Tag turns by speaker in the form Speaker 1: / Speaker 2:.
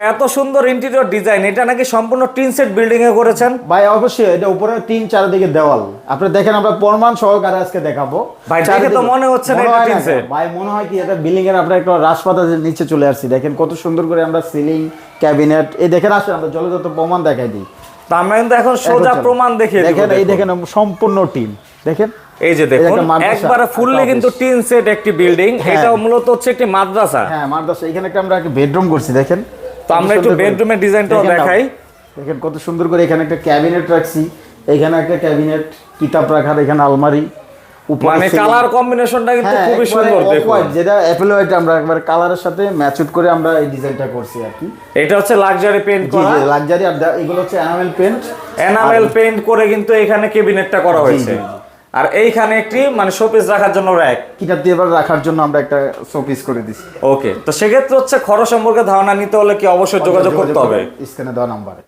Speaker 1: এত সুন্দর interior design এটা নাকি সম্পূর্ণ টিন সেট বিল্ডিং এ করেছেন?
Speaker 2: ভাই অবশ্যই এটা উপরে তিন চারিদিকে দেওয়াল। আপনি দেখেন আমরা প্রমাণ সহকারে আজকে দেখাবো।
Speaker 1: ভাই, দেখে তো মনে হচ্ছে না এটা টিন সেট।
Speaker 2: ভাই মনে হয় কি এটা বিল্ডিং এর আমরা একটা রাজপাতার নিচে চলে আসছি। দেখেন কত সুন্দর করে আমরা সিলিং ক্যাবিনেট এই দেখেন আসেন আমরা জলযত প্রমাণ দেখাই দিই।
Speaker 1: তা আমরা কিন্তু এখন সোজা প্রমাণ দেখিয়ে
Speaker 2: দেখেন এই
Speaker 1: দেখেন।
Speaker 2: সম্পূর্ণ টিম দেখেন
Speaker 1: এই যে দেখুন একবারে ফুললি কিন্তু টিন সেট একটি বিল্ডিং
Speaker 2: হ্যাঁ।
Speaker 1: এটা মূলত হচ্ছে একটি মাদ্রাসা।
Speaker 2: হ্যাঁ মাদ্রাসা। এখানে একটা আমরা একটা বেডরুম করছি দেখেন।
Speaker 1: তো আমরা একটু বেডরুমের ডিজাইনটাও দেখাই।
Speaker 2: দেখেন কত সুন্দর করে এখানে একটা ক্যাবিনেট রাখছি। এখানে একটা ক্যাবিনেট কিতাব রাখার এখানে আলমারি
Speaker 1: মানে কালার কম্বিনেশনটা কিন্তু
Speaker 2: হ্যাঁ,
Speaker 1: খুবই সুন্দর
Speaker 2: white, যেটা অ্যাপেল হোয়াইট আমরা একবার কালারের সাথে ম্যাচুট করে আমরা এই ডিজাইনটা করছি আর কি।
Speaker 1: এটা হচ্ছে লাক্সারি পেইন্ট করা।
Speaker 2: জি লাক্সারি আর এগুলো হচ্ছে এনামেল পেইন্ট
Speaker 1: এনামেল পেইন্ট করে কিন্তু এখানে কেবিনেটটা করা হয়েছে। আর এইখানে একটি মানে শোপিস রাখার জন্য র্যাক
Speaker 2: কিতাব দিয়ে এবার রাখার জন্য আমরা একটা শোপিস করে দিছি।
Speaker 1: ওকে তো সেক্ষেত্রে হচ্ছে খরচ সম্পর্কে ধারণা নিতে হলে কি অবশ্যই যোগাযোগ করতে হবে?
Speaker 2: স্ক্রিনে দেওয়া নাম্বারে